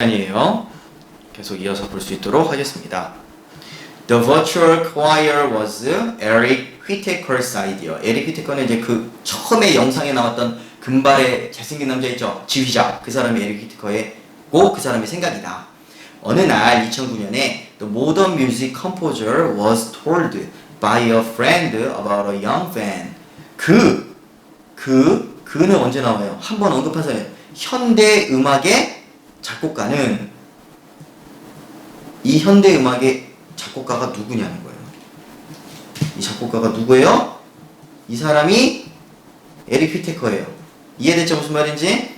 시간이에요. 계속 이어서 볼 수 있도록 하겠습니다. The virtual choir was Eric Whittaker's idea. 에릭 휘테커는 이제 그 처음에 영상에 나왔던 금발의 잘생긴 남자 있죠? 지휘자. 그 사람이 에릭 휘테커의고 그 사람의 생각이다. 어느 날 2009년에 The modern music composer was told by a friend about a young fan. 그, 그, 그는 언제 나와요? 한 번 언급한 사람. 현대 음악의 작곡가는 이 현대 음악의 작곡가가 누구냐는 거예요. 이 작곡가가 누구예요? 이 사람이 에릭 휘테커예요. 이해됐죠? 무슨 말인지?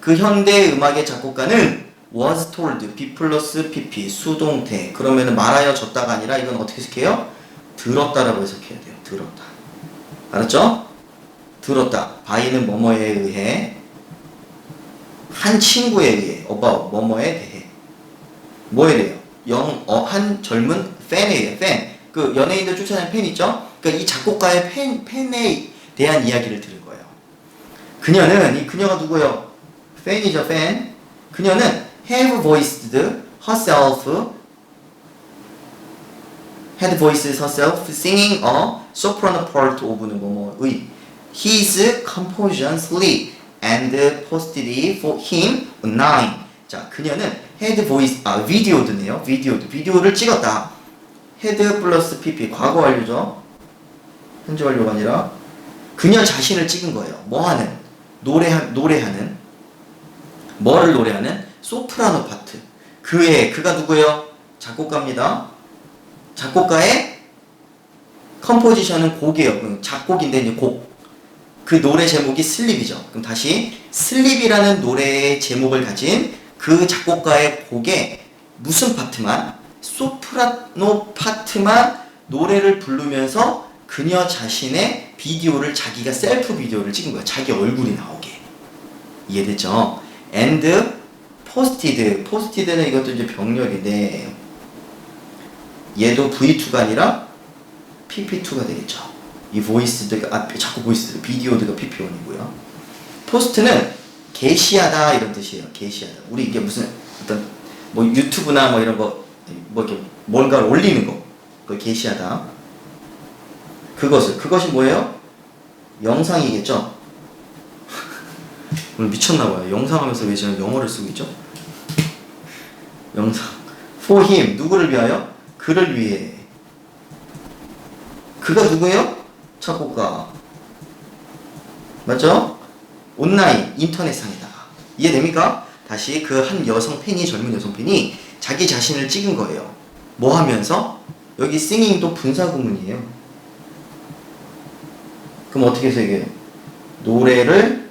그 현대 음악의 작곡가는 was told B 플러스 PP 수동태 그러면은 말하여졌다가 아니라 이건 어떻게 해석해요? 들었다라고 해석해야 돼요. 들었다. 알았죠? 들었다. 바이는 뭐뭐에 의해 한 친구에 의해 about 뭐뭐에 대해 뭐에 대해요? 영, 어, 한 젊은 팬에 의해 팬. 그 연예인들 쫓아내는 팬 있죠? 그러니까 이 작곡가의 팬, 팬에 대한 이야기를 들은 거예요. 그녀는 이 그녀가 누구예요? 팬이죠, 팬. 그녀는 have voiced herself had voiced herself singing a soprano part of는 뭐뭐의 his compositionally and posted it for him online. 자, 그녀는 had voice 아 비디오드네요. 비디오드 비디오를 찍었다. had 플러스 pp 과거 완료죠. 현재 완료가 아니라 그녀 자신을 찍은 거예요. 뭐 하는 노래 노래하는 뭐를 노래하는 소프라노 파트. 그의 그가 누구예요? 작곡가입니다. 작곡가의 컴포지션은 곡이에요. 그 작곡인데 이제 곡. 그 노래 제목이 슬립이죠. 그럼 다시 슬립이라는 노래의 제목을 가진 그 작곡가의 곡에 무슨 파트만 소프라노 파트만 노래를 부르면서 그녀 자신의 비디오를 자기가 셀프 비디오를 찍은 거야. 자기 얼굴이 나오게. 이해됐죠? and posted. posted는 이것도 이제 병렬인데 얘도 V2가 아니라 PP2가 되겠죠. 이 보이스드가 아 자꾸 보이스드 비디오드가 PP1이고요. 포스트는 게시하다 이런 뜻이에요. 게시하다. 우리 이게 무슨 어떤 뭐 유튜브나 뭐 이런 거 뭐 이렇게 뭔가를 올리는 거 그걸 게시하다. 그것을 그것이 뭐예요? 영상이겠죠. 오늘 미쳤나 봐요. 영상하면서 왜 저는 영어를 쓰고 있죠? 영상. For him 누구를 위하여? 그를 위해. 그가 누구예요? 작곡가. 맞죠? 온라인 인터넷상에다가 이해됩니까? 다시 그 한 여성 팬이 젊은 여성 팬이 자기 자신을 찍은 거예요. 뭐 하면서? 여기 싱잉도 분사 구문이에요. 그럼 어떻게 해서 이게 노래를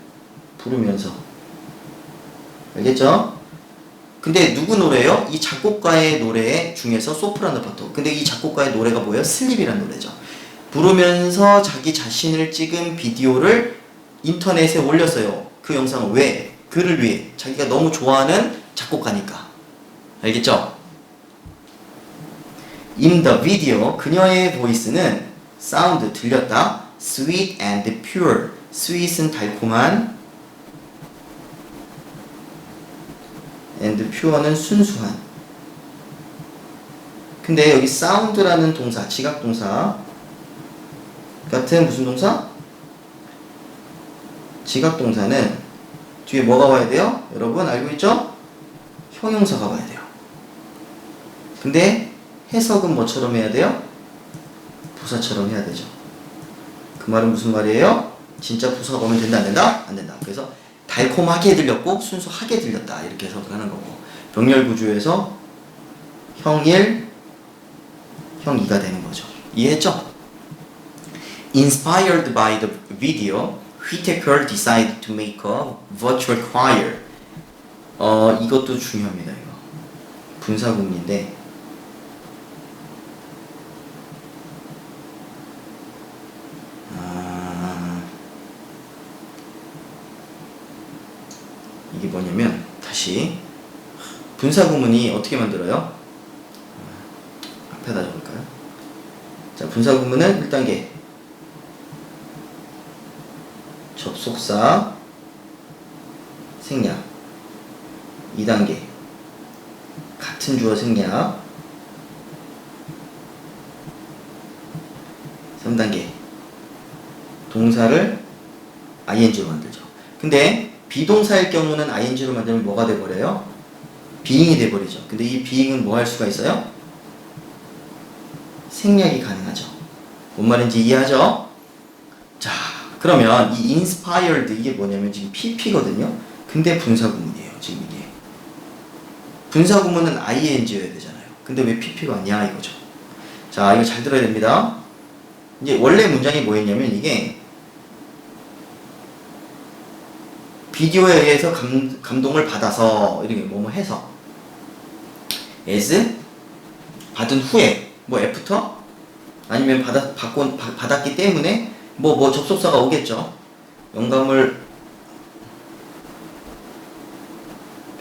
부르면서 알겠죠? 근데 누구 노래예요? 이 작곡가의 노래 중에서 소프라노 파토. 근데 이 작곡가의 노래가 뭐예요? 슬립이란 노래죠. 부르면서 자기 자신을 찍은 비디오를 인터넷에 올렸어요. 그 영상을 왜? 그를 위해. 자기가 너무 좋아하는 작곡가니까. 알겠죠? In the video, 그녀의 보이스는 사운드 들렸다. Sweet and pure. Sweet은 달콤한 and pure는 순수한. 근데 여기 사운드라는 동사, 지각 동사 같은 무슨 동사? 지각 동사는 뒤에 뭐가 와야 돼요? 여러분 알고 있죠? 형용사가 와야 돼요. 근데 해석은 뭐처럼 해야 돼요? 부사처럼 해야 되죠. 그 말은 무슨 말이에요? 진짜 부사가 오면 된다 안 된다? 안 된다. 그래서 달콤하게 들렸고 순수하게 들렸다 이렇게 해석을 하는 거고 병렬 구조에서 형 1, 형 2가 되는 거죠. 이해했죠? Inspired by the video, Whitaker decided to make a virtual choir. 어, 이것도 중요합니다, 이거. 분사구문인데. 아, 이게 뭐냐면, 다시. 분사구문이 어떻게 만들어요? 앞에다 적을까요? 자, 분사구문은 1단계. 접속사 생략 2단계 같은 주어 생략 3단계 동사를 ing로 만들죠. 근데 비동사일 경우는 ing로 만들면 뭐가 돼버려요? being이 돼버리죠. 근데 이 being은 뭐 할 수가 있어요? 생략이 가능하죠. 뭔 말인지 이해하죠? 자, 그러면 이 inspired 이게 뭐냐면 지금 pp거든요. 근데 분사구문이에요. 지금 이게. 분사구문은 ing여야 되잖아요. 근데 왜 pp가 아니야 이거죠. 자, 이거 잘 들어야 됩니다. 이제 원래 문장이 뭐였냐면 이게 비디오에 의해서 감, 감동을 받아서 이렇게 뭐뭐 해서 as 받은 후에 뭐 after 아니면 받아 받고 받- 받았기 때문에 뭐 뭐 접속사가 오겠죠. 영감을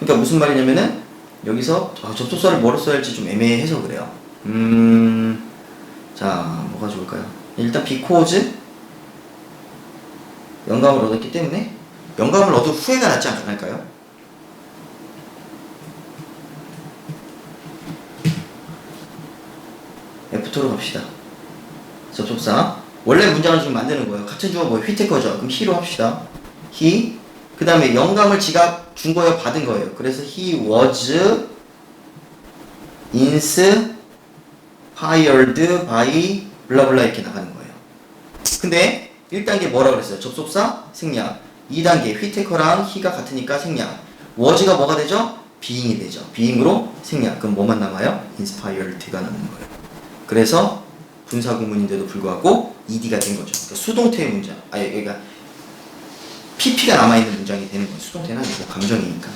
그러니까 무슨 말이냐면은 여기서 아, 접속사를 뭐로 써야 할지 좀 애매해서 그래요. 음, 자 뭐가 좋을까요? 일단 because 영감을 얻었기 때문에 영감을 얻은 후회가 낫지 않을까요? 애프터로 갑시다. 접속사. 원래 문장을 지금 만드는 거예요. 같은 주어 뭐 휘테커죠. 그럼 he로 합시다. he. 그 다음에 영감을 지가 준 거예요. 받은 거예요. 그래서 he was inspired by 블라블라 이렇게 나가는 거예요. 근데 1단계 뭐라 그랬어요? 접속사 생략. 2단계 휘테커랑 he가 같으니까 생략. was가 뭐가 되죠? being이 되죠. being으로 생략. 그럼 뭐만 남아요? inspired가 남는 거예요. 그래서 분사 구문인데도 불구하고 ed가 된 거죠. 그러니까 수동태의 문장. 아니 그러니까 pp가 남아 있는 문장이 되는 거예요. 수동태는 아니고 감정이니까.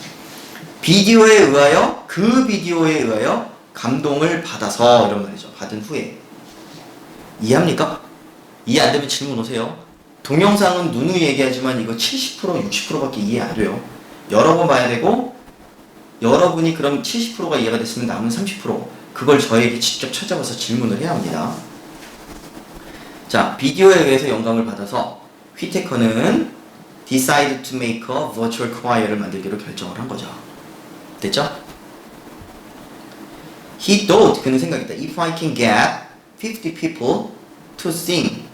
비디오에 의하여 그 비디오에 의하여 감동을 받아서 이런 말이죠. 받은 후에 이해합니까? 이해 안 되면 질문 오세요. 동영상은 누누이 얘기하지만 이거 70% 60%밖에 이해 안 돼요. 여러 번 봐야 되고 여러분이 그럼 70%가 이해가 됐으면 남은 30% 그걸 저에게 직접 찾아와서 질문을 해야 합니다. 자, 비디오에 의해서 영감을 받아서 휘테커는 decide to make a virtual choir를 만들기로 결정을 한 거죠. 됐죠? He thought 그는 생각했다. If I can get 50 people to sing.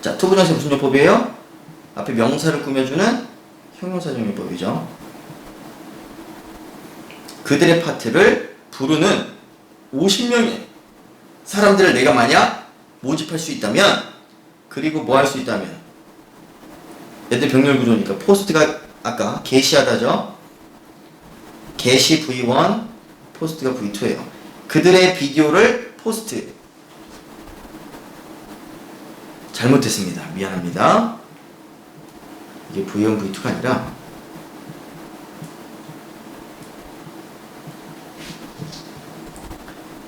자, 투부정사 무슨 용법이에요? 앞에 명사를 꾸며주는 형용사 정용법이죠. 그들의 파트를 부르는 50명의 사람들을 내가 만약 모집할 수 있다면 그리고 뭐 할 수 있다면 얘들 병렬 구조니까 포스트가 아까 게시하다죠. 게시 V1, 포스트가 V2예요. 그들의 비디오를 포스트. 잘못했습니다. 미안합니다. 이게 V1, V2가 아니라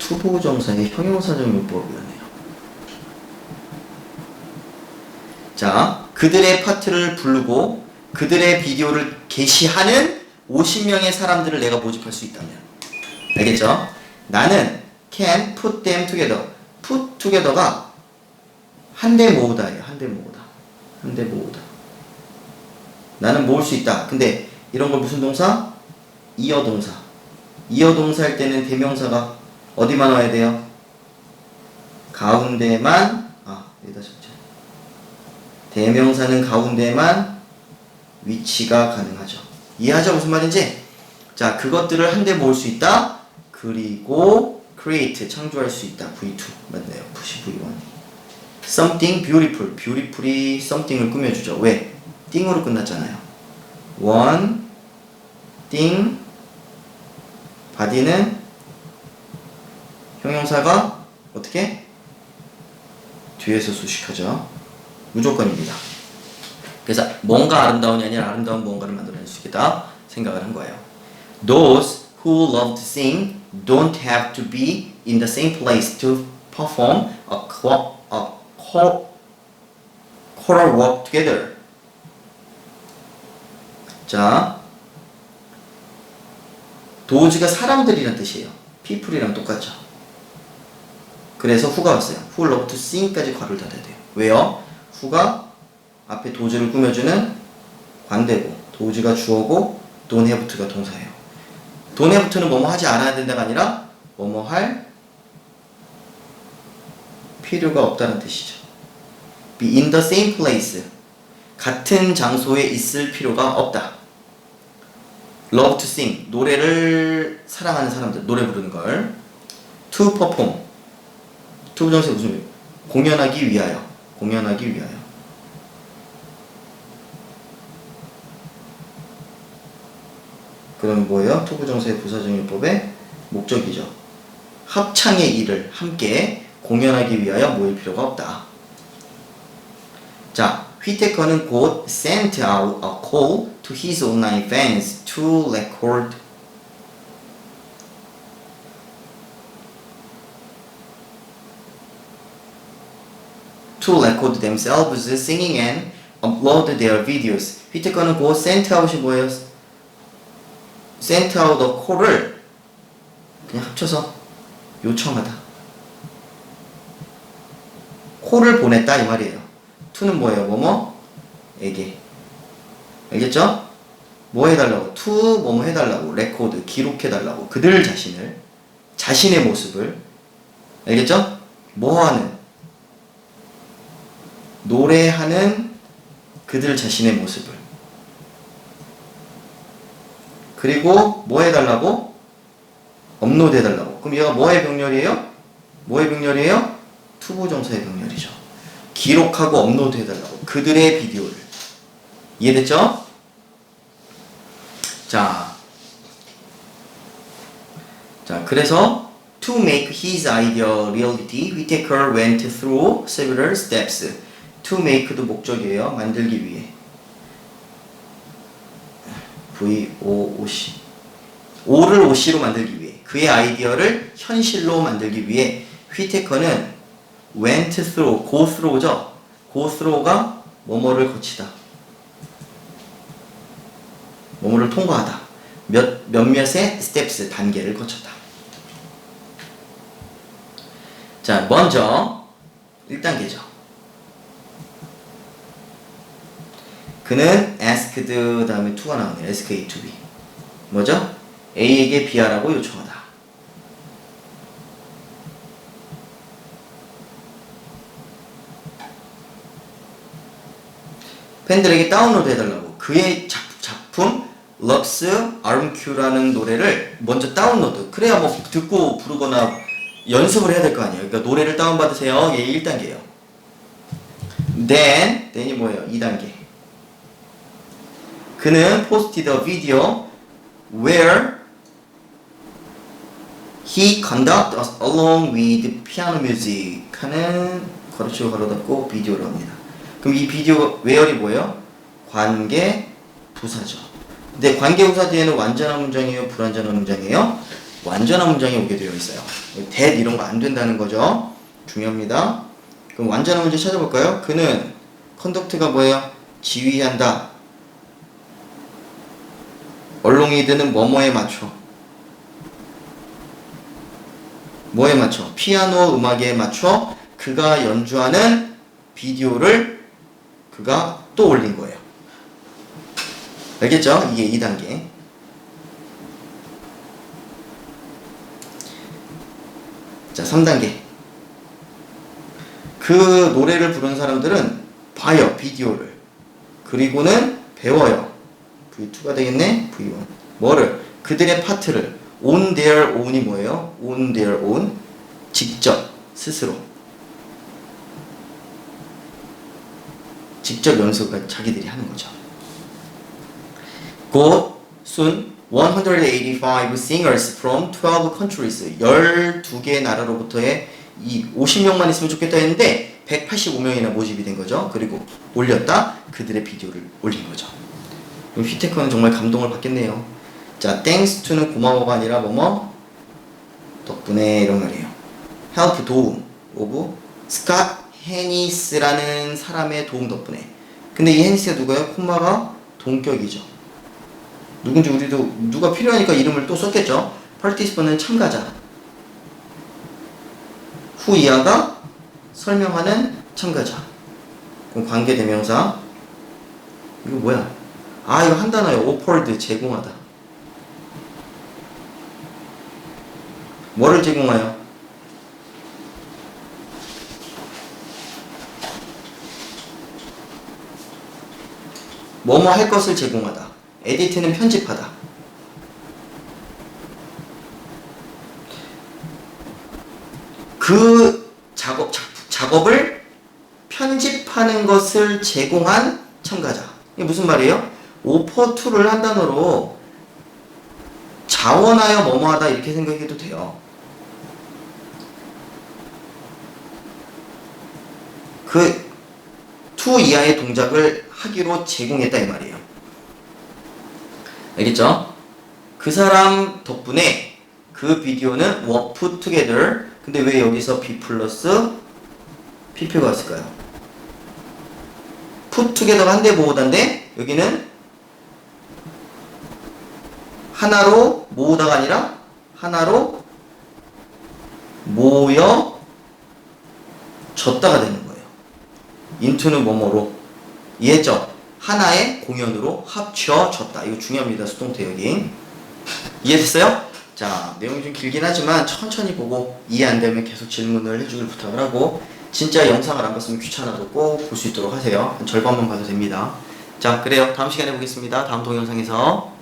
투부정사의 형용사적 용법이었네요. 자, 그들의 파트를 부르고 그들의 비디오를 게시하는 50명의 사람들을 내가 모집할 수 있다면. 알겠죠? 나는 can put them together. put together가 한대 모으다예요. 한 대 모으다. 한 대 모으다. 나는 모을 수 있다. 근데 이런 걸 무슨 동사? 이어 동사. 이어 동사일 때는 대명사가 어디만 와야 돼요? 가운데만 아 여기다 적자. 대명사는 가운데만 위치가 가능하죠. 이해하죠 무슨 말인지? 자 그것들을 한데 모을 수 있다. 그리고 create 창조할 수 있다. V2 맞네요. 푸시 V1. something beautiful. beautifully something을 꾸며주죠. 왜? 띵으로 끝났잖아요. one thing body는 형용사가 어떻게? 뒤에서 수식하죠. 무조건입니다. 그래서 뭔가 아름다운이 아니라 아름다운 뭔가를 만들어낼 수 있겠다 생각을 한 거예요. Those who love to sing don't have to be in the same place to perform a, clo- a cho- choral work together. 자, 도즈가 사람들이란 뜻이에요. people이랑 똑같죠. 그래서 후가 왔어요. to sing까지 괄호를 닫아야 돼요. 왜요? 후가 앞에 도즈를 꾸며주는 관대고 도즈가 주어고 to가 동사예요. to는 뭐뭐 하지 않아야 된다가 아니라 뭐뭐 할 필요가 없다는 뜻이죠. be in the same place. 같은 장소에 있을 필요가 없다. love to sing. 노래를 사랑하는 사람들, 노래 부르는 걸. to perform. To 부정사 무슨 의미? 공연하기 위하여. 공연하기 위하여. 그럼 뭐예요? to 부정사의 부사정유법의 목적이죠. 합창의 일을 함께 공연하기 위하여 모일 필요가 없다. 자, 휘테커는 곧 sent out a call to his online fans to record to record themselves singing and upload their videos. 휘테커는 곧 sent out이 뭐예요? out a call을 그냥 합쳐서 요청하다. 콜을 보냈다 이 말이에요. to는 뭐예요? 뭐뭐에게. 알겠죠? 뭐 해달라고? to 뭐뭐 해달라고. 레코드 기록해달라고. 그들 자신을 자신의 모습을 알겠죠? 뭐 하는 노래하는 그들 자신의 모습을 그리고 뭐 해달라고? 업로드 해달라고. 그럼 얘가 뭐의 병렬이에요? 뭐의 병렬이에요? 투부정사의 병렬이죠. 기록하고 업로드 해달라고. 그들의 비디오를. 이해됐죠? 자. 자, 그래서 to make his idea reality, Whittaker went through several steps. To make도 목적이에요. 만들기 위해. V O O C. O를 OC로 만들기 위해. 그의 아이디어를 현실로 만들기 위해 휘테커는 went through, go through죠. go through가 뭐뭐를 거치다. 뭐뭐를 통과하다. 몇, 몇몇의 steps, 단계를 거쳤다. 자, 먼저 1단계죠. 그는 asked 다음에 to가 나오네요. ask A to B. 뭐죠? A에게 B하라고 요청하다. 팬들에게 다운로드 해달라고 그의 작, 작품 럭스 RMQ라는 노래를 먼저 다운로드 그래야 뭐 듣고 부르거나 연습을 해야 될 거 아니에요 그러니까 노래를 다운받으세요 얘 1단계예요 then then이 뭐예요 2단계 그는 posted a video where he conduct us along with piano music 하는 가로 닫고 비디오를 합니다. 그럼 이 비디오 웨어이 뭐예요? 관계 부사죠. 근데 관계 부사 뒤에는 완전한 문장이에요? 불완전한 문장이에요? 완전한 문장이 오게 되어 있어요. that 이런 거 안 된다는 거죠. 중요합니다. 그럼 완전한 문제 찾아볼까요? 그는 컨덕트가 뭐예요? 지휘한다. 얼롱이드는 뭐뭐에 맞춰? 뭐에 맞춰? 피아노 음악에 맞춰 그가 연주하는 비디오를 그가 또 올린 거예요. 알겠죠? 이게 2단계. 자, 3단계. 그 노래를 부른 사람들은 봐요, 비디오를. 그리고는 배워요. V2가 되겠네? V1. 뭐를? 그들의 파트를. on their own이 뭐예요? on their own. 직접, 스스로. 직접 연습을 자기들이 하는 거죠. 곧, soon, 185 singers from 12 countries. 12개 나라로부터의 이 50명만 있으면 좋겠다 했는데 185명이나 모집이 된 거죠. 그리고 올렸다. 그들의 비디오를 올린 거죠. 그럼 휘테크는 정말 감동을 받겠네요. 자, thanks to는 고마워가 아니라 뭐뭐 덕분에 이런 말이에요. help 도움 오브 스캇 해니스라는 사람의 도움 덕분에. 근데 이 해니스가 누가요? 콤마가 동격이죠. 누군지 우리도 누가 필요하니까 이름을 또 썼겠죠. participant은 참가자. 후 이하가 설명하는 참가자. 그럼 관계 대명사. 이거 뭐야? 아 이거 한 단어예요. offered 제공하다. 뭐를 제공하여? 뭐뭐 할 것을 제공하다. 에디트는 편집하다. 그 작업 작, 작업을 편집하는 것을 제공한 참가자. 이게 무슨 말이에요? 오퍼 투를 한 단어로 자원하여 뭐뭐하다 이렇게 생각해도 돼요. 그 투 이하의 동작을 하기로 제공했다 이 말이에요. 알겠죠? 그 사람 덕분에 그 비디오는 were put together. 근데 왜 여기서 B 플러스 PP가 왔을까요? put together가 한대 모으다인데 여기는 하나로 모으다가 아니라 하나로 모여 졌다가 되는 거예요. 인투는 뭐뭐로 이해했죠? 하나의 공연으로 합쳐졌다. 이거 중요합니다. 수동태 여기. 이해됐어요? 자, 내용이 좀 길긴 하지만 천천히 보고 이해 안 되면 계속 질문을 해주길 부탁을 하고 진짜 영상을 안 봤으면 귀찮아도 꼭 볼 수 있도록 하세요. 한 절반만 봐도 됩니다. 자, 그래요. 다음 시간에 보겠습니다. 다음 동영상에서.